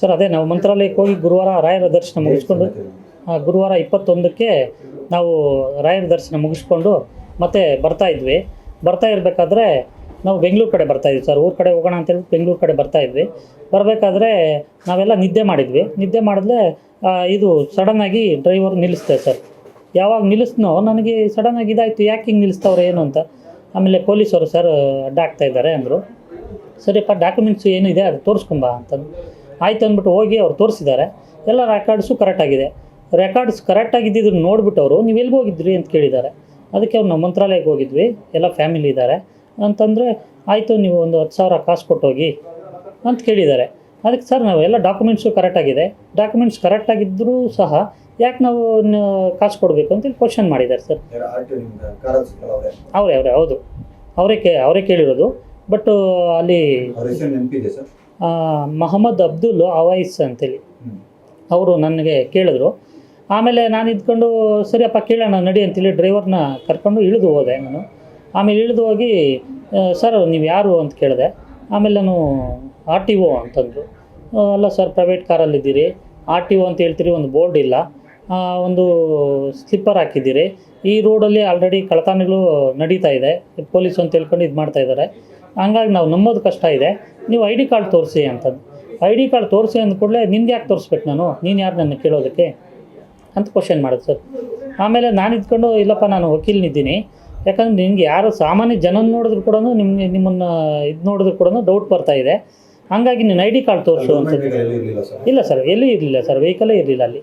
Sir, ಅದೇ ನಾವು ಮಂತ್ರಾಲಯಕ್ಕೆ ಹೋಗಿ ಗುರುವಾರ ರಾಯರ ದರ್ಶನ ಮುಗಿಸ್ಕೊಂಡು ಗುರುವಾರ ಇಪ್ಪತ್ತೊಂದಕ್ಕೆ ನಾವು ರಾಯರ ದರ್ಶನ ಮುಗಿಸ್ಕೊಂಡು ಮತ್ತೆ ಬರ್ತಾ ಇದ್ವಿ. ಬರ್ತಾ ಇರಬೇಕಾದ್ರೆ ನಾವು ಬೆಂಗಳೂರು ಕಡೆ ಬರ್ತಾ ಇದ್ವಿ ಸರ್. ಊರ ಕಡೆ ಹೋಗೋಣ ಅಂತ ಹೇಳಿ ಬೆಂಗಳೂರು ಕಡೆ ಬರ್ತಾ ಇದ್ವಿ. ಬರಬೇಕಾದ್ರೆ ನಾವೆಲ್ಲ ನಿದ್ದೆ ಮಾಡಿದ್ವಿ. ನಿದ್ದೆ ಮಾಡಿದ್ರೆ ಇದು ಸಡನ್ನಾಗಿ ಡ್ರೈವರ್ ನಿಲ್ಲಿಸ್ತೇವೆ ಸರ್. ಯಾವಾಗ ನಿಲ್ಲಿಸ್ನೋ ನನಗೆ ಸಡನ್ನಾಗಿ ಇದಾಯಿತು. ಯಾಕೆ ಹಿಂಗೆ ನಿಲ್ಲಿಸ್ತವ್ರೆ ಏನು ಅಂತ. ಆಮೇಲೆ ಪೊಲೀಸರು ಸರ್, ಅಡ್ಡ ಆಗ್ತಾ ಇದ್ದಾರೆ ಅಂದರು. ಸರಿಯಪ್ಪ ಡಾಕ್ಯುಮೆಂಟ್ಸ್ ಏನಿದೆ ಅದು ತೋರಿಸ್ಕೊಂಬ ಅಂತಂದು. ಆಯ್ತು ಅಂದ್ಬಿಟ್ಟು ಹೋಗಿ ಅವ್ರು ತೋರಿಸಿದ್ದಾರೆ. ಎಲ್ಲ ರೆಕಾರ್ಡ್ಸು ಕರೆಕ್ಟಾಗಿದೆ ರೆಕಾರ್ಡ್ಸ್ ಕರೆಕ್ಟಾಗಿದ್ದಿದ್ದನ್ನು ನೋಡ್ಬಿಟ್ಟು ಅವರು ನೀವು ಎಲ್ಲಿಗೆ ಹೋಗಿದ್ರಿ? ಅಂತ ಕೇಳಿದ್ದಾರೆ. ಅದಕ್ಕೆ ಅವ್ರು ನಮ್ಮ ಮಂತ್ರಾಲಯಕ್ಕೆ ಹೋಗಿದ್ವಿ. ಎಲ್ಲ ಫ್ಯಾಮಿಲಿ ಇದ್ದಾರೆ. ಅಂತಂದರೆ ಆಯಿತು ನೀವು ಒಂದು ಹತ್ತು ಸಾವಿರ ಕಾಸು ಕೊಟ್ಟೋಗಿ ಅಂತ ಕೇಳಿದ್ದಾರೆ. ಅದಕ್ಕೆ ಸರ್ ನಾವು ಎಲ್ಲ ಡಾಕ್ಯುಮೆಂಟ್ಸು ಕರೆಕ್ಟಾಗಿದೆ ಡಾಕ್ಯುಮೆಂಟ್ಸ್ ಕರೆಕ್ಟಾಗಿದ್ದರೂ ಸಹ ಯಾಕೆ ನಾವು ಕಾಸು ಕೊಡಬೇಕು? ಅಂತೇಳಿ ಕ್ವಶನ್ ಮಾಡಿದ್ದಾರೆ ಸರ್. ಅವರೇ. ಅವರೇ ಹೌದು. ಅವರೇ ಕೇ ಅವರೇ ಕೇಳಿರೋದು. ಬಟ್ ಅಲ್ಲಿ ಮಹಮ್ಮದ್ ಅಬ್ದುಲ್ ಅವೈಸ್ ಅಂತೇಳಿ. ಅವರು ನನಗೆ ಕೇಳಿದ್ರು. ಆಮೇಲೆ ನಾನು ಇದ್ಕೊಂಡು ಸರಿಯಪ್ಪ ಕೇಳೋಣ ನಡಿ ಅಂತೇಳಿ ಡ್ರೈವರ್ನ ಕರ್ಕೊಂಡು ಇಳಿದು ಹೋದೆ ನಾನು. ಆಮೇಲೆ ಇಳಿದು ಹೋಗಿ ಸರ್ ನೀವು ಯಾರು? ಅಂತ ಕೇಳಿದೆ. ಆಮೇಲೆ ನಾನು ಆರ್ ಟಿ ಒ ಅಂತಂದರು. ಅಲ್ಲ ಸರ್ ಪ್ರೈವೇಟ್ ಕಾರಲ್ಲಿದ್ದೀರಿ ಆರ್ ಟಿ ಒ ಅಂತ ಹೇಳ್ತೀರಿ ಒಂದು ಬೋರ್ಡ್ ಇಲ್ಲ. ಒಂದು ಸ್ಲಿಪ್ಪರ್ ಹಾಕಿದ್ದೀರಿ. ಈ ರೋಡಲ್ಲಿ ಆಲ್ರೆಡಿ ಕಳತನಗಳು ನಡೀತಾ ಇದೆ. ಪೊಲೀಸ್ ಅಂತ ಹೇಳ್ಕೊಂಡು ಇದು ಮಾಡ್ತಾ ಇದ್ದಾರೆ. ಹಂಗಾಗಿ ನಾವು ನಂಬೋದು ಕಷ್ಟ ಇದೆ. ನೀವು ಐ ಡಿ ಕಾರ್ಡ್ ತೋರಿಸಿ ಅಂತಂದು ಐ ಡಿ ಕಾರ್ಡ್ ತೋರಿಸಿ ಅಂದ ಕೂಡಲೇ ನಿನ್ಗೆ ಯಾಕೆ ತೋರಿಸ್ಬೇಕು ನಾನು? ನೀನು ಯಾರು ನನ್ನ ಕೇಳೋದಕ್ಕೆ? ಅಂತ ಕ್ವಶನ್ ಮಾಡೋದು ಸರ್. ಆಮೇಲೆ ನಾನು ಇದ್ಕೊಂಡು ಇಲ್ಲಪ್ಪ ನಾನು ವಕೀಲನಿದ್ದೀನಿ ಯಾಕಂದ್ರೆ ನಿಮಗೆ ಯಾರು ಸಾಮಾನ್ಯ ಜನ ನೋಡಿದ್ರು ಕೂಡ ನಿಮಗೆ ನಿಮ್ಮನ್ನು ಇದು ನೋಡಿದ್ರು ಕೂಡ ಡೌಟ್ ಬರ್ತಾ ಇದೆ. ಹಂಗಾಗಿ ನೀನು ಐ ಡಿ ಕಾರ್ಡ್ ತೋರಿಸು ಅಂತ ಇಲ್ಲ ಸರ್ ಎಲ್ಲೂ ಇರಲಿಲ್ಲ ಸರ್. ವೆಹಿಕಲೇ ಇರಲಿಲ್ಲ ಅಲ್ಲಿ.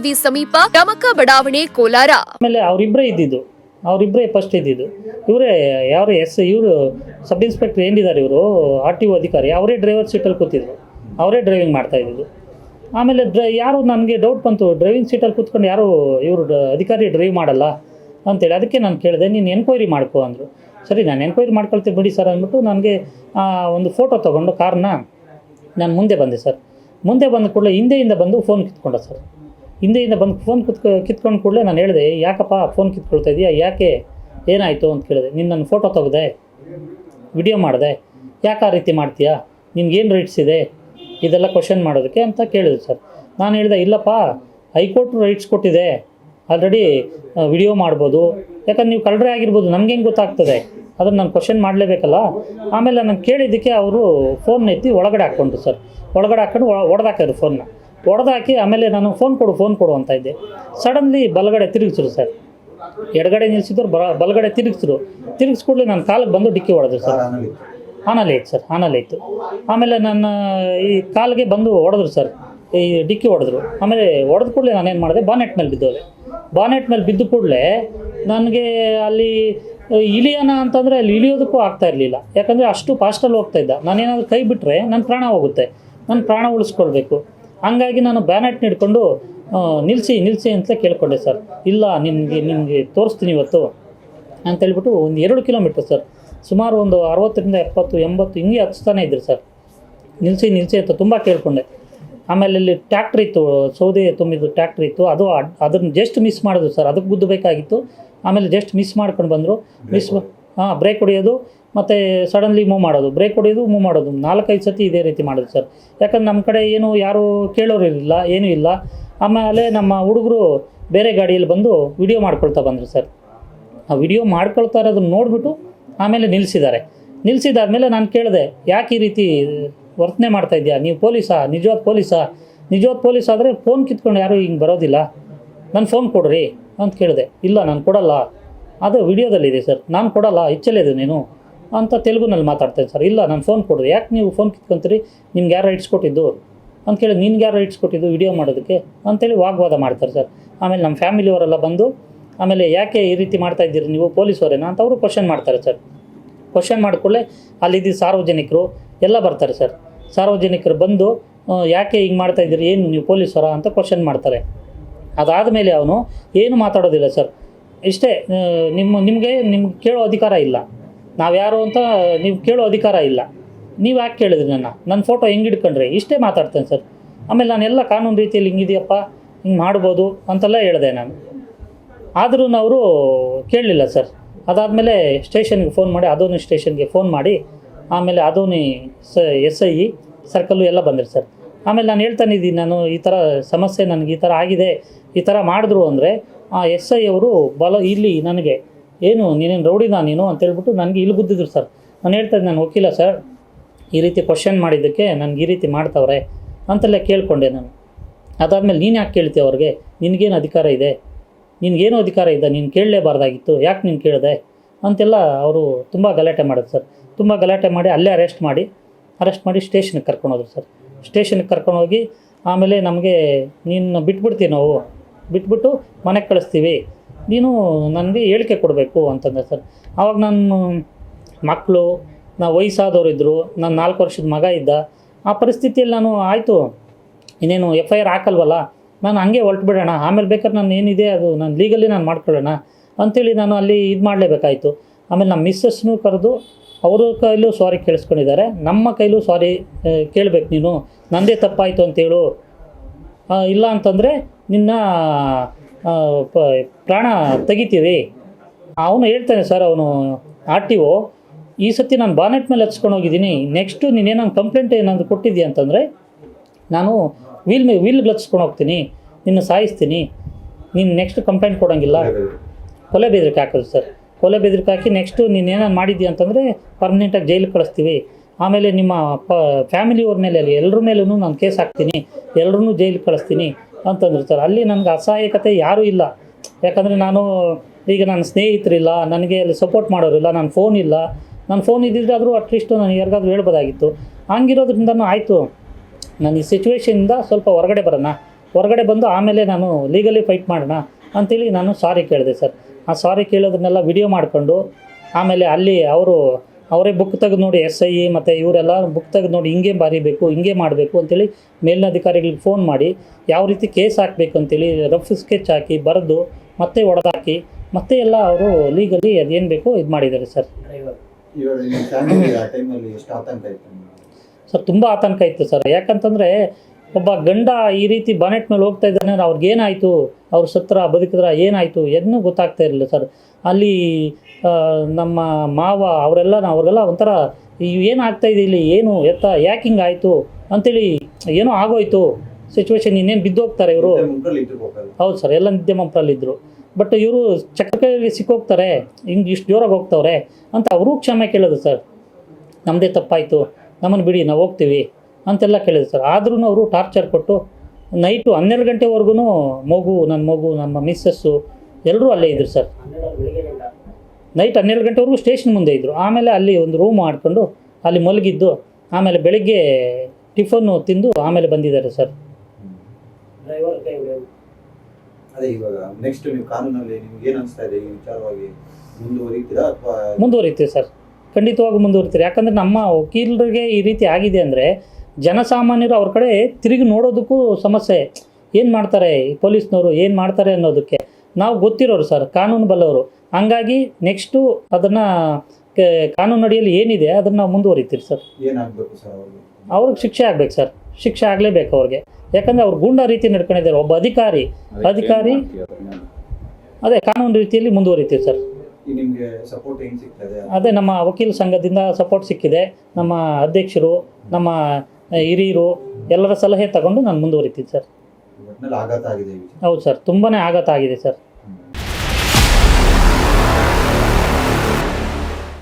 ವಿವಿ ಸಮೀಪ ಟಮಕ ಬಡಾವಣೆ ಕೋಲಾರ. ಆಮೇಲೆ ಅವರಿಬ್ಬರೇ ಇದ್ದಿದ್ದು. ಅವರಿಬ್ಬರೇ ಫಸ್ಟ್ ಇದ್ದಿದ್ದು. ಇವರೇ ಯಾರು ಎಸ್, ಇವರು ಸಬ್ ಇನ್ಸ್ಪೆಕ್ಟರ್ ಏನಿದ್ದಾರೆ ಇವರು ಆರ್ ಟಿ ಒ ಅಧಿಕಾರಿ, ಅವರೇ ಡ್ರೈವರ್ ಸೀಟಲ್ಲಿ ಕೂತಿದ್ರು. ಅವರೇ ಡ್ರೈವಿಂಗ್ ಮಾಡ್ತಾ ಇದ್ದಿದ್ದು. ಆಮೇಲೆ ಡ್ರೈ, ಯಾರು ನನಗೆ ಡೌಟ್ ಬಂತು ಡ್ರೈವಿಂಗ್ ಸೀಟಲ್ಲಿ ಕೂತ್ಕೊಂಡು ಯಾರು ಇವರು ಅಧಿಕಾರಿ ಡ್ರೈವ್ ಮಾಡಲ್ಲ ಅಂತೇಳಿ ಅದಕ್ಕೆ ನಾನು ಕೇಳಿದೆ, ನೀನು ಎನ್ಕ್ವೈರಿ ಮಾಡ್ಕೊ ಅಂದರು. ಸರಿ, ನಾನು ಎನ್ಕ್ವೈರಿ ಮಾಡ್ಕೊಳ್ತೀನಿ ಬಿಡಿ ಸರ್ ಅಂದ್ಬಿಟ್ಟು ನನಗೆ ಒಂದು ಫೋಟೋ ತೊಗೊಂಡು ಕಾರ್ನ ನಾನು ಮುಂದೆ ಬಂದೆ ಸರ್ ಮುಂದೆ ಬಂದ ಕೂಡಲೇ ಹಿಂದೆಯಿಂದ ಬಂದು ಫೋನ್ ಕಿತ್ಕೊಂಡ ಸರ್ ಹಿಂದೆಯಿಂದ ಬಂದು ಫೋನ್ ಕಿತ್ಕೊ, ಕಿತ್ಕೊಂಡು ಕೂಡಲೇ ನಾನು ಹೇಳಿದೆ, ಯಾಕಪ್ಪ ಫೋನ್ ಕಿತ್ಕೊಳ್ತಾ ಇದೆಯಾ? ಯಾಕೆ ಏನಾಯಿತು? ಅಂತ ಕೇಳಿದೆ. ನಿನ್ನ ನನ್ನ ಫೋಟೋ ತೆಗೆದೆ ವಿಡಿಯೋ ಮಾಡಿದೆ. ಯಾಕೆ ಆ ರೀತಿ ಮಾಡ್ತೀಯಾ? ನಿನ್ಗೇನು ರೈಟ್ಸ್ ಇದೆ? ಇದೆಲ್ಲ ಕ್ವಶನ್ ಮಾಡೋದಕ್ಕೆ ಅಂತ ಕೇಳಿದೆ ಸರ್ ನಾನು ಹೇಳಿದೆ, ಇಲ್ಲಪ್ಪ, ಹೈಕೋರ್ಟ್ ರೈಟ್ಸ್ ಕೊಟ್ಟಿದೆ. ಆಲ್ರೆಡಿ ವಿಡಿಯೋ ಮಾಡ್ಬೋದು. ಯಾಕಂದ್ರೆ ನೀವು ಕಳ್ಳರೆ ಆಗಿರ್ಬೋದು. ನಮ್ಗೆ ಹೆಂಗೆ ಗೊತ್ತಾಗ್ತದೆ? ಅದನ್ನು ನಾನು ಕ್ವಶನ್ ಮಾಡಲೇಬೇಕಲ್ಲ? ಆಮೇಲೆ ನಾನು ಕೇಳಿದ್ದಕ್ಕೆ ಅವರು ಫೋನ್ ಎತ್ತಿ ಒಳಗಡೆ ಹಾಕ್ಕೊಂಡ್ರು ಸರ್ ಒಳಗಡೆ ಹಾಕ್ಕೊಂಡು ಒಡೆದಾಕಿದ್ರು ಫೋನ್ನ ಹೊಡೆದಾಕಿ ಆಮೇಲೆ ನಾನು ಫೋನ್ ಕೊಡು ಫೋನ್ ಕೊಡು ಅಂತ ಇದ್ದೆ. ಸಡನ್ಲಿ ಬಲಗಡೆ ತಿರುಗಿಸ್ರು ಸರ್. ಎಡಗಡೆ ನಿಲ್ಸಿದ್ರು ಬ ಬಲಗಡೆ ತಿರುಗಿಸ್ರು ತಿರುಗಿಸ್ಕೊಡ್ಲಿ ನಾನು ಕಾಲಿಗೆ ಬಂದು ಡಿಕ್ಕಿ ಹೊಡೆದ್ರು ಸರ್. ಆನಲ್ಲಿ ಇತ್ತು. ಸರ್ ಆನಲ್ಲಿ ಇತ್ತು ಆಮೇಲೆ ನನ್ನ ಈ ಕಾಲಿಗೆ ಬಂದು ಹೊಡೆದ್ರು ಸರ್. ಈ ಡಿಕ್ಕಿ ಹೊಡೆದ್ರು. ಆಮೇಲೆ ಹೊಡೆದ ಕೂಡಲೇ ನಾನೇನು ಮಾಡಿದೆ ಬಾನೆಟ್ ಮೇಲೆ ಬಿದ್ದೋದೆ. ಬಾನೆಟ್ ಮೇಲೆ ಬಿದ್ದ ಕೂಡಲೇ ನನಗೆ ಅಲ್ಲಿ ಇಳಿಯೋಣ ಅಂತಂದರೆ ಅಲ್ಲಿ ಇಳಿಯೋದಕ್ಕೂ ಆಗ್ತಾ ಇರಲಿಲ್ಲ. ಯಾಕಂದರೆ ಅಷ್ಟು ಫಾಸ್ಟಲ್ಲಿ ಹೋಗ್ತಾ ಇದ್ದ. ನಾನೇನಾದರೂ ಕೈ ಬಿಟ್ಟರೆ ನನ್ನ ಪ್ರಾಣ ಹೋಗುತ್ತೆ. ನನ್ನ ಪ್ರಾಣ ಉಳಿಸ್ಕೊಳ್ಬೇಕು. ಹಂಗಾಗಿ ನಾನು ಬ್ಯಾನೆಟ್ ಹಿಡ್ಕೊಂಡು ನಿಲ್ಲಿಸಿ ನಿಲ್ಲಿಸಿ ಅಂತ ಕೇಳ್ಕೊಂಡೆ ಸರ್ ಇಲ್ಲ ನಿಮಗೆ ನಿಮಗೆ ತೋರಿಸ್ತೀನಿ ಇವತ್ತು ಅಂತೇಳ್ಬಿಟ್ಟು ಒಂದು ಎರಡು ಕಿಲೋಮೀಟ್ರ್ ಸರ್ ಸುಮಾರು ಒಂದು ಅರವತ್ತರಿಂದ ಎಪ್ಪತ್ತು ಎಂಬತ್ತು ಹಿಂಗೆ ಹಚ್ತಾನೆ ಇದ್ರು ಸರ್ ನಿಲ್ಲಿಸಿ ನಿಲ್ಲಿಸಿ ಅಂತ ತುಂಬ ಕೇಳಿಕೊಂಡೆ. ಆಮೇಲೆ ಇಲ್ಲಿ ಟ್ಯಾಕ್ಟ್ರ್ ಇತ್ತು ಸೌದೆ ತುಂಬಿದ್ದು ಟ್ಯಾಕ್ಟ್ರ್ ಇತ್ತು. ಅದು ಅದನ್ನು ಜಸ್ಟ್ ಮಿಸ್ ಮಾಡಿದ್ರು ಸರ್ ಅದಕ್ಕೆ ಗುದ್ದಬೇಕಾಗಿತ್ತು ಆಮೇಲೆ ಜಸ್ಟ್ ಮಿಸ್ ಮಾಡ್ಕೊಂಡು ಬಂದರು. ಮಿಸ್ ಹಾಂ ಬ್ರೇಕ್ ಹೊಡೆಯೋದು ಮತ್ತು ಸಡನ್ಲಿ ಮೂವ್ ಮಾಡೋದು. ಬ್ರೇಕ್ ಹೊಡೆಯೋದು ಮೂವ್ ಮಾಡೋದು. ನಾಲ್ಕೈದು ಸತಿ ಇದೇ ರೀತಿ ಮಾಡೋದು ಸರ್ ಯಾಕಂದ್ರೆ ನಮ್ಮ ಕಡೆ ಏನು ಯಾರು ಕೇಳೋರು ಇರಲಿಲ್ಲ, ಏನೂ ಇಲ್ಲ. ಆಮೇಲೆ ನಮ್ಮ ಹುಡುಗರು ಬೇರೆ ಗಾಡಿಯಲ್ಲಿ ಬಂದು ವಿಡಿಯೋ ಮಾಡ್ಕೊಳ್ತಾ ಬಂದರು ಸರ್ ಆ ವಿಡಿಯೋ ಮಾಡ್ಕೊಳ್ತಾ ಇರೋದನ್ನು ನೋಡಿಬಿಟ್ಟು ಆಮೇಲೆ ನಿಲ್ಲಿಸಿದ್ದಾರೆ ನಿಲ್ಲಿಸಿದಾದ್ಮೇಲೆ ನಾನು ಕೇಳಿದೆ, ಯಾಕೆ ಈ ರೀತಿ ವರ್ತನೆ ಮಾಡ್ತಾ ಇದೆಯಾ ನೀವು ಪೊಲೀಸಾ? ನಿಜವಾದ ಪೊಲೀಸಾ? ನಿಜವಾದ ಪೊಲೀಸ್ ಆದರೆ ಫೋನ್ ಕಿತ್ಕೊಂಡು ಯಾರೂ ಹಿಂಗೆ ಬರೋದಿಲ್ಲ? ನನ್ನ ಫೋನ್ ಕೊಡ್ರಿ? ಅಂತ ಕೇಳಿದೆ. ಇಲ್ಲ, ನಾನು ಕೊಡಲ್ಲ. ಅದು ವಿಡಿಯೋದಲ್ಲಿದೆ ಸರ್. ನಾನು ಕೊಡಲ್ಲ ಹೆಚ್ಚಲಿದೆ ನೀನು ಅಂತ ತೆಲುಗುನಲ್ಲಿ ಮಾತಾಡ್ತೇನೆ, ಸರ್. ಇಲ್ಲ, ನಾನು ಫೋನ್ ಕೊಡೋದು. ಯಾಕೆ ನೀವು ಫೋನ್ ಕಿತ್ಕೊಂತೀರಿ? ನಿಮ್ಗೆ ಯಾರು ರೈಟ್ಸ್ ಕೊಟ್ಟಿದ್ದು? ಅಂತ ಕೇಳಿ, ನಿನ್ಗೆ ಯಾರು ರೈಟ್ಸ್ ಕೊಟ್ಟಿದ್ದು ವಿಡಿಯೋ ಮಾಡೋದಕ್ಕೆ? ಅಂತೇಳಿ ವಾಗ್ವಾದ ಮಾಡ್ತಾರೆ, ಸರ್. ಆಮೇಲೆ ನಮ್ಮ ಫ್ಯಾಮಿಲಿಯವರೆಲ್ಲ ಬಂದು, ಆಮೇಲೆ ಯಾಕೆ ಈ ರೀತಿ ಮಾಡ್ತಾ ಇದ್ದೀರಿ ನೀವು? ಪೊಲೀಸವರೇನಾ ಅಂತ ಅವರು ಕ್ವಶನ್ ಮಾಡ್ತಾರೆ, ಸರ್. ಕ್ವಶನ್ ಮಾಡಿಕೊಳ್ಳೆ ಅಲ್ಲಿದ್ದ ಸಾರ್ವಜನಿಕರು ಎಲ್ಲ ಬರ್ತಾರೆ, ಸರ್. ಸಾರ್ವಜನಿಕರು ಬಂದು ಯಾಕೆ ಹಿಂಗೆ ಮಾಡ್ತಾ ಇದ್ದೀರಿ? ಏನು ನೀವು ಪೊಲೀಸರ ಅಂತ ಕ್ವಶನ್ ಮಾಡ್ತಾರೆ. ಅದಾದ ಮೇಲೆ ಅವನು ಏನು ಮಾತಾಡೋದಿಲ್ಲ, ಸರ್. ಇಷ್ಟೇ ನಿಮ್ಮ, ನಿಮಗೆ, ನಿಮ್ಗೆ ಕೇಳೋ ಅಧಿಕಾರ ಇಲ್ಲ. ನಾವು ಯಾರು ಅಂತ, ನೀವು ಕೇಳೋ ಅಧಿಕಾರ ಇಲ್ಲ. ನೀವು ಯಾಕೆ ಕೇಳಿದ್ರಿ ನನ್ನ? ನನ್ನ ಫೋಟೋ ಹೆಂಗೆ ಹಿಡ್ಕೊಂಡ್ರಿ? ಇಷ್ಟೇ ಮಾತಾಡ್ತೇನೆ ಸರ್. ಆಮೇಲೆ ನಾನೆಲ್ಲ ಕಾನೂನು ರೀತಿಯಲ್ಲಿ ಹಿಂಗಿದೆಯಪ್ಪ ಹಿಂಗೆ ಮಾಡ್ಬೋದು ಅಂತೆಲ್ಲ ಹೇಳಿದೆ ನಾನು. ಆದ್ರೂ ಅವರು ಕೇಳಲಿಲ್ಲ ಸರ್. ಅದಾದಮೇಲೆ ಸ್ಟೇಷನ್ಗೆ ಫೋನ್ ಮಾಡಿ ಅದೋನಿ ಸ್ಟೇಷನ್ಗೆ ಫೋನ್ ಮಾಡಿ, ಆಮೇಲೆ ಅದೋನಿ ಸ, ಎಸ್ ಐ ಸರ್ಕಲ್ಲು ಎಲ್ಲ ಬಂದಿರಿ ಸರ್. ಆಮೇಲೆ ನಾನು ಹೇಳ್ತಾನಿದ್ದೀನಿ ನಾನು, ಈ ಥರ ಸಮಸ್ಯೆ ನನಗೆ ಈ ಥರ ಆಗಿದೆ, ಈ ಥರ ಮಾಡಿದ್ರು ಅಂದರೆ ಆ ಎಸ್ ಐ ಅವರು ಬಲ ಇಲ್ಲಿ ನನಗೆ, ಏನು ನೀನೇನು ರೌಡಿನ ನೀನು ಅಂತ ಹೇಳ್ಬಿಟ್ಟು ನನಗೆ ಇಲ್ಲಿ ಗುದ್ದಿದ್ರು ಸರ್. ನಾನು ಹೇಳ್ತಾ ನಾನು ವಕೀಲ ಸರ್, ಈ ರೀತಿ ಕ್ವಶನ್ ಮಾಡಿದ್ದಕ್ಕೆ ನನಗೆ ಈ ರೀತಿ ಮಾಡ್ತವ್ರೆ ಅಂತೆಲ್ಲ ಕೇಳಿಕೊಂಡೆ ನಾನು. ಅದಾದಮೇಲೆ ನೀನು ಯಾಕೆ ಕೇಳ್ತೀಯ ಅವ್ರಿಗೆ? ನಿನಗೇನು ಅಧಿಕಾರ ಇದೆ? ನಿನಗೇನು ಅಧಿಕಾರ ಇದೆ? ನೀನು ಕೇಳಲೇಬಾರ್ದಾಗಿತ್ತು, ಯಾಕೆ ನೀನು ಕೇಳಿದೆ? ಅಂತೆಲ್ಲ ಅವರು ತುಂಬ ಗಲಾಟೆ ಮಾಡಿದ್ರು ಸರ್. ತುಂಬ ಗಲಾಟೆ ಮಾಡಿ ಅಲ್ಲೇ ಅರೆಸ್ಟ್ ಮಾಡಿ ಅರೆಸ್ಟ್ ಮಾಡಿ ಸ್ಟೇಷನ್ಗೆ ಕರ್ಕೊಂಡೋದ್ರು ಸರ್. ಸ್ಟೇಷನ್ಗೆ ಕರ್ಕೊಂಡೋಗಿ ಆಮೇಲೆ ನಮಗೆ, ನೀನು ಬಿಟ್ಬಿಡ್ತೀವಿ ನಾವು? ಬಿಟ್ಬಿಟ್ಟು ಮನೆಗೆ ಕಳಿಸ್ತೀವಿ. ನೀನು ನನಗೆ ಹೇಳಿಕೆ ಕೊಡಬೇಕು ಅಂತಂದೆ ಸರ್. ಆವಾಗ ನಾನು ಮಕ್ಕಳು ನಾ ವಯಸ್ಸಾದವರಿದ್ದರು ನನ್ನ ನಾಲ್ಕು ವರ್ಷದ ಮಗ ಇದ್ದ, ಆ ಪರಿಸ್ಥಿತಿಯಲ್ಲಿ ನಾನು ಆಯಿತು. ಇನ್ನೇನು ಎಫ್ ಐ ಆರ್ ಹಾಕಲ್ವಲ್ಲ? ನಾನು ಹಂಗೆ ಹೊರಟು ಬಿಡೋಣ, ಆಮೇಲೆ ಬೇಕಾದ್ರೆ ನಾನು ಏನಿದೆ ಅದು ನಾನು ಲೀಗಲಿ ನಾನು ಮಾಡ್ಕೊಳ್ಳೋಣ ಅಂಥೇಳಿ ನಾನು ಅಲ್ಲಿ ಇದು ಮಾಡಲೇಬೇಕಾಯಿತು. ಆಮೇಲೆ ನಮ್ಮ ಮಿಸ್ಸಸ್ನೂ ಕರೆದು ಅವರ ಕೈಲೂ ಸಾರಿ ಕೇಳಿಸ್ಕೊಂಡಿದ್ದಾರೆ. ನಮ್ಮ ಕೈಲೂ ಸಾರಿ ಕೇಳಬೇಕು ನೀನು. ನಂದೇ ತಪ್ಪಾಯಿತು ಅಂತೇಳು ಇಲ್ಲ ಅಂತಂದರೆ ನಿನ್ನ ಪ- ಪ್ರಾಣ ತೆಗಿತೀವಿ. ಅವನು ಹೇಳ್ತಾನೆ ಸರ್ ಅವನು ಆರ್ ಟಿ ಒ. ಈ ಸತಿ ನಾನು ಬಾನೆಟ್ ಮೇಲೆ ಹಚ್ಕೊಂಡು ಹೋಗಿದ್ದೀನಿ. ನೆಕ್ಸ್ಟು ನೀನೇನೋ ಕಂಪ್ಲೇಂಟ್ ಏನಾದರೂ ಕೊಟ್ಟಿದ್ದೀಯ ಅಂತಂದರೆ ನಾನು ವೀಲ್ ಮೇ ವೀಲ್ಗೆ ಹಚ್ಕೊಂಡು ಹೋಗ್ತೀನಿ. ನಿನ್ನ ಸಾಯಿಸ್ತೀನಿ. ನೀನು ನೆಕ್ಸ್ಟ್ ಕಂಪ್ಲೇಂಟ್ ಕೊಡೋಂಗಿಲ್ಲ. ಕೊಲೆ ಬೆದರಿಕೆ ಹಾಕೋದು ಸರ್. ಕೊಲೆ ಬೆದರಿಕೆ ಹಾಕಿ ನೆಕ್ಸ್ಟು ನೀನು ಏನಾರು ಮಾಡಿದ್ದೀಯ ಅಂತಂದರೆ ಪರ್ಮನೆಂಟಾಗಿ ಜೈಲಿಗೆ ಕಳಿಸ್ತೀವಿ. ಆಮೇಲೆ ನಿಮ್ಮ ಪ ಫ್ಯಾಮಿಲಿಯವ್ರ ಮೇಲೆ ಅಲ್ಲಿ ಎಲ್ಲರ ಮೇಲೂ ನಾನು ಕೇಸ್ ಹಾಕ್ತೀನಿ. ಎಲ್ಲರೂ ಜೈಲಿಗೆ ಕಳಿಸ್ತೀನಿ. ಅಂತಂದ್ರು ಸರ್. ಅಲ್ಲಿ ನನಗೆ ಅಸಹಾಯಕತೆ ಯಾರೂ ಇಲ್ಲ. ಯಾಕಂದರೆ ನಾನು ಈಗ ನನ್ನ ಸ್ನೇಹಿತರಿಲ್ಲ, ನನಗೆ ಅಲ್ಲಿ ಸಪೋರ್ಟ್ ಮಾಡೋರಿಲ್ಲ ನನ್ನ ಫೋನ್ ಇಲ್ಲ. ನನ್ನ ಫೋನ್ ಇದ್ದಿದ್ರೆ ಆದರೂ ಅಟ್ಲೀಸ್ಟ್ ನಾನು ಯಾರಿಗಾದ್ರೂ ಹೇಳ್ಬೋದಾಗಿತ್ತು. ಹಂಗಿರೋದ್ರಿಂದನೂ ಆಯಿತು. ನಾನು ಈ ಸಿಚುವೇಶನಿಂದ ಸ್ವಲ್ಪ ಹೊರಗಡೆ ಬರೋಣ. ಹೊರಗಡೆ ಬಂದು ಆಮೇಲೆ ನಾನು ಲೀಗಲಿ ಫೈಟ್ ಮಾಡೋಣ ಅಂತೇಳಿ ನಾನು ಸಾರಿ ಕೇಳಿದೆ ಸರ್. ಆ ಸಾರಿ ಕೇಳೋದನ್ನೆಲ್ಲ ವಿಡಿಯೋ ಮಾಡಿಕೊಂಡು ಆಮೇಲೆ ಅಲ್ಲಿ ಅವರು ಅವರೇ ಬುಕ್ ತೆಗೆದು ನೋಡಿ ಎಸ್ ಐ ಮತ್ತು ಇವರೆಲ್ಲ ಬುಕ್ ತೆಗೆದು ನೋಡಿ ಹಿಂಗೆ ಬರೀಬೇಕು ಹಿಂಗೆ ಮಾಡಬೇಕು ಅಂತೇಳಿ ಮೇಲಿನ ಅಧಿಕಾರಿಗಳಿಗೆ ಫೋನ್ ಮಾಡಿ ಯಾವ ರೀತಿ ಕೇಸ್ ಹಾಕಬೇಕು ಅಂತೇಳಿ ರಫ್ ಸ್ಕೆಚ್ ಹಾಕಿ ಬರೆದು ಮತ್ತೆ ಒಡೆದಾಕಿ ಮತ್ತೆ ಎಲ್ಲ ಅವರು ಲೀಗಲಿ ಅದೇನು ಬೇಕೋ ಇದು ಮಾಡಿದ್ದಾರೆ ಸರ್? ಸರ್ ತುಂಬ ಆತಂಕ ಇತ್ತು ಸರ್ ಯಾಕಂತಂದರೆ ಒಬ್ಬ ಗಂಡ ಈ ರೀತಿ ಬಾನೆಟ್ ಮೇಲೆ ಹೋಗ್ತಾ ಇದ್ದಾನೆ ಅಂದ್ರೆ ಅವ್ರಿಗೆ ಏನಾಯಿತು? ಅವ್ರ ಸತ್ರ ಬದುಕಿದ್ರ ಏನಾಯಿತು? ಏನೂ ಗೊತ್ತಾಗ್ತಾ ಇರಲಿಲ್ಲ ಸರ್. ಅಲ್ಲಿ ನಮ್ಮ ಮಾವ ಅವರೆಲ್ಲ ಅವ್ರಿಗೆಲ್ಲ ಒಂಥರ ಏನು ಆಗ್ತಾ ಇದೆ ಇಲ್ಲಿ? ಏನು ಎತ್ತ? ಯಾಕೆ ಹಿಂಗೆ ಆಯಿತು? ಅಂತೇಳಿ ಏನೋ ಆಗೋಯ್ತು. ಸಿಚುವೇಶನ್ ಇನ್ನೇನು ಬಿದ್ದೋಗ್ತಾರೆ ಇವರು. ಹೌದು ಸರ್ ಎಲ್ಲ ನಿದ್ದೆ ಮಂಪ್ರಲ್ಲಿದ್ದರು ಬಟ್ ಇವರು ಚಕ್ರಕ್ಕೆ ಸಿಕ್ಕೋಗ್ತಾರೆ. ಹಿಂಗೆ ಇಷ್ಟು ಜೋರಾಗಿ ಹೋಗ್ತಾವ್ರೆ ಅಂತ ಅವರು ಕ್ಷಮೆ ಕೇಳೋದು ಸರ್. ನಮ್ಮದೇ ತಪ್ಪಾಯಿತು. ನಮ್ಮನ್ನು ಬಿಡಿ ನಾವು ಹೋಗ್ತೀವಿ. ಅಂತೆಲ್ಲ ಕೇಳಿದ್ರು ಸರ್. ಆದ್ರೂ ಅವರು ಟಾರ್ಚರ್ ಕೊಟ್ಟು ನೈಟು ಹನ್ನೆರಡು ಗಂಟೆವರೆಗೂ ಮಗು ನನ್ನ ಮಗು ನಮ್ಮ ಮಿಸ್ಸಸ್ಸು ಎಲ್ಲರೂ ಅಲ್ಲೇ ಇದ್ರು ಸರ್. ನೈಟ್ ಹನ್ನೆರಡು ಗಂಟೆವರೆಗೂ ಸ್ಟೇಷನ್ ಮುಂದೆ ಇದ್ದರು ಆಮೇಲೆ ಅಲ್ಲಿ ಒಂದು ರೂಮ್ ಮಾಡಿಕೊಂಡು ಅಲ್ಲಿ ಮಲಗಿದ್ದು ಆಮೇಲೆ ಬೆಳಿಗ್ಗೆ ಟಿಫನ್ನು ತಿಂದು ಆಮೇಲೆ ಬಂದಿದ್ದಾರೆ ಸರ್. ಅದೇ ಇವಾಗ ನೆಕ್ಸ್ಟ್ ನೀವು ಕಾನೂನಲ್ಲಿ ನಿಮ್ಗೆ ಏನ್ ಅನಿಸ್ತಾ ಇದೆ? ಈ ವಿಚಾರವಾಗಿ ಮುಂದುವರಿತೀರಾ ಅಥವಾ ಮುಂದುವರಿತೀವಿ ಸರ್. ಖಂಡಿತವಾಗಿ ಮುಂದುವರಿತೀರಿ ಯಾಕಂದರೆ ನಮ್ಮ ವಕೀಲರಿಗೆ ಈ ರೀತಿ ಆಗಿದೆ ಅಂದರೆ ಜನಸಾಮಾನ್ಯರು ಅವ್ರ ಕಡೆ ತಿರುಗಿ ನೋಡೋದಕ್ಕೂ ಸಮಸ್ಯೆ. ಏನು ಮಾಡ್ತಾರೆ ಈ ಪೊಲೀಸ್ನವರು? ಏನು ಮಾಡ್ತಾರೆ ಅನ್ನೋದಕ್ಕೆ. ನಾವು ಗೊತ್ತಿರೋರು ಸರ್ ಕಾನೂನು ಬಲ್ಲವರು. ಹಂಗಾಗಿ ನೆಕ್ಸ್ಟು ಅದನ್ನು ಕಾನೂನು ಅಡಿಯಲ್ಲಿ ಏನಿದೆ ಅದನ್ನು ನಾವು ಮುಂದುವರಿತೀವಿ ಸರ್. ಏನಾಗಬೇಕು ಸರ್ ಅವ್ರಿಗೆ? ಶಿಕ್ಷೆ ಆಗ್ಬೇಕು ಸರ್. ಶಿಕ್ಷೆ ಆಗಲೇಬೇಕು ಅವ್ರಿಗೆ. ಯಾಕಂದರೆ ಅವ್ರು ಗೂಂಡ ರೀತಿ ನಡ್ಕೊಂಡಿದ್ದಾರೆ. ಒಬ್ಬ ಅಧಿಕಾರಿ ಅಧಿಕಾರಿ ಅದೇ ಕಾನೂನು ರೀತಿಯಲ್ಲಿ ಮುಂದುವರಿತೀವಿ ಸರ್. ಸಪೋರ್ಟ್ ಅದೇ ನಮ್ಮ ವಕೀಲ ಸಂಘದಿಂದ ಸಪೋರ್ಟ್ ಸಿಕ್ಕಿದೆ. ನಮ್ಮ ಅಧ್ಯಕ್ಷರು ನಮ್ಮ ಹಿರಿಯರು ಎಲ್ಲರ ಸಲಹೆ ತಗೊಂಡು ನಾನು ಮುಂದುವರಿತೀನಿ ಸರ್. ಹೌದು ಸರ್ ತುಂಬಾ ಆಘಾತ ಆಗಿದೆ ಸರ್.